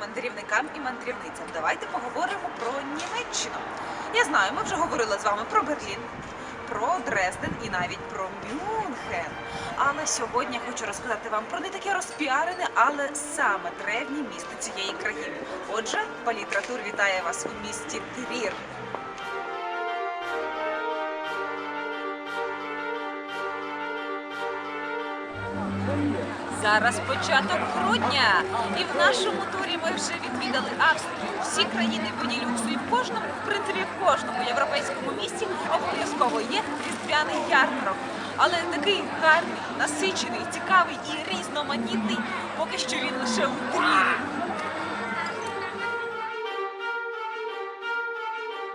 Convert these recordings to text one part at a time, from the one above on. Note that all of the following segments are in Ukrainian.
мандрівникам і мандрівницям. Давайте поговоримо про Німеччину. Я знаю, ми вже говорили з вами про Берлін, про Дрезден і навіть про Мюнхен. Але сьогодні я хочу розказати вам про не таке розпіарене, але саме древнє місто цієї країни. Отже, палітратур вітає вас у місті Трір. Зараз початок грудня, і в нашому турі ми вже відвідали Австрію, всі країни Бенілюксу, і в кожному, в принципі, в кожному європейському місті обов'язково є різдвяний ярмарок. Але такий гарний, насичений, цікавий і різноманітний, поки що він лише у Трірі.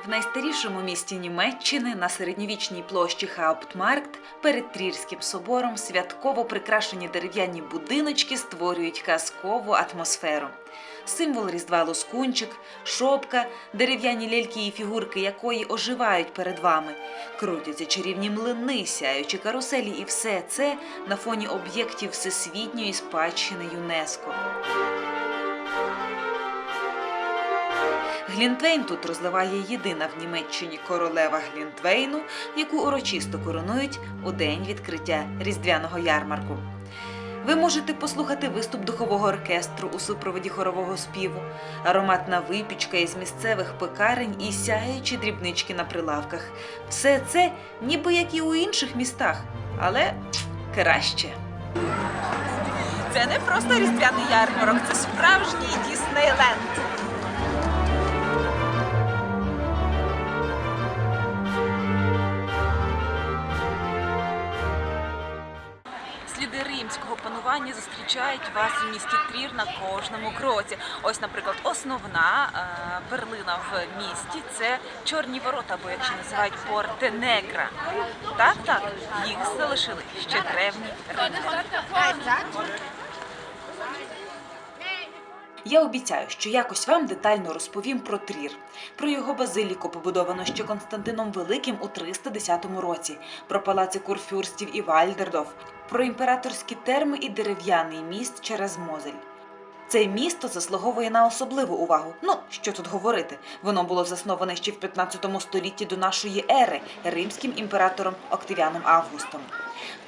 В найстарішому місті Німеччини на середньовічній площі Хауптмаркт перед Трірським собором святково прикрашені дерев'яні будиночки створюють казкову атмосферу. Символ Різдва Лоскунчик, шопка, дерев'яні ляльки і фігурки якої оживають перед вами, крутяться чарівні млини, сяючі каруселі, і все це на фоні об'єктів всесвітньої спадщини ЮНЕСКО. Глінтвейн тут розливає єдина в Німеччині королева Глінтвейну, яку урочисто коронують у день відкриття різдвяного ярмарку. Ви можете послухати виступ духового оркестру у супроводі хорового співу, ароматна випічка із місцевих пекарень і сяючі дрібнички на прилавках. Все це ніби як і у інших містах, але краще. Це не просто різдвяний ярмарок, це справжній Діснейленд. Панування зустрічають вас у місті Трір на кожному кроці. Ось, наприклад, основна е, перлина в місті це чорні ворота, або як ще називають Порте Негра. Так, так, їх залишили ще древні римляни. Я обіцяю, що якось вам детально розповім про Трір, про його базиліку, побудовану ще Константином Великим у 310 році, про палаци Курфюрстів і Вальдердорф, про імператорські терми і дерев'яний міст через Мозель. Це місто заслуговує на особливу увагу. Ну, що тут говорити? Воно було засноване ще в 15 столітті до нашої ери римським імператором Октавіаном Августом.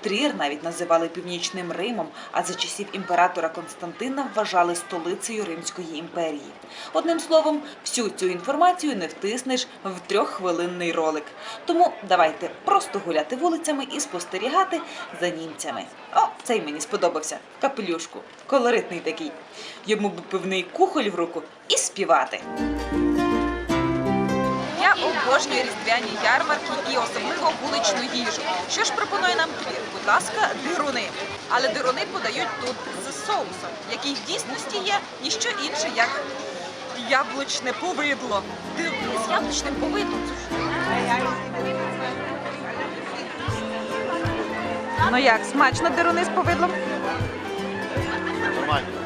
Трір навіть називали північним Римом, а за часів імператора Константина вважали столицею Римської імперії. Одним словом, всю цю інформацію не втиснеш в трьоххвилинний ролик. Тому давайте просто гуляти вулицями і спостерігати за німцями. О, цей мені сподобався. Капелюшку. Колоритний такий. Йому б пивний кухоль в руку і співати. Я різдвяні ярмарки і особливо вуличну їжу. Що ж пропонує нам твір? Будь ласка, дируни. Але дируни подають тут з соусом, який в дійсності є ніщо інше, як яблучне повидло. Дируни з яблучним повидлом. Ну як, смачно дируни з повидлом? Нормально.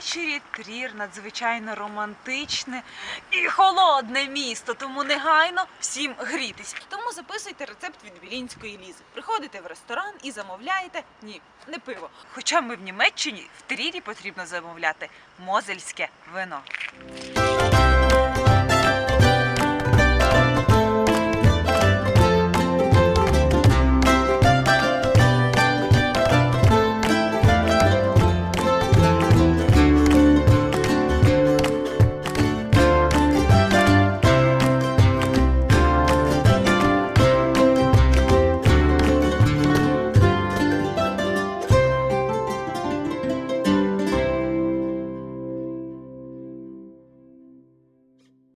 Ввечері Трір надзвичайно романтичне і холодне місто, тому негайно всім грітись. Тому записуйте рецепт від Білінської лізи. Приходите в ресторан і замовляєте ні, не пиво. Хоча ми в Німеччині в Трірі потрібно замовляти мозельське вино.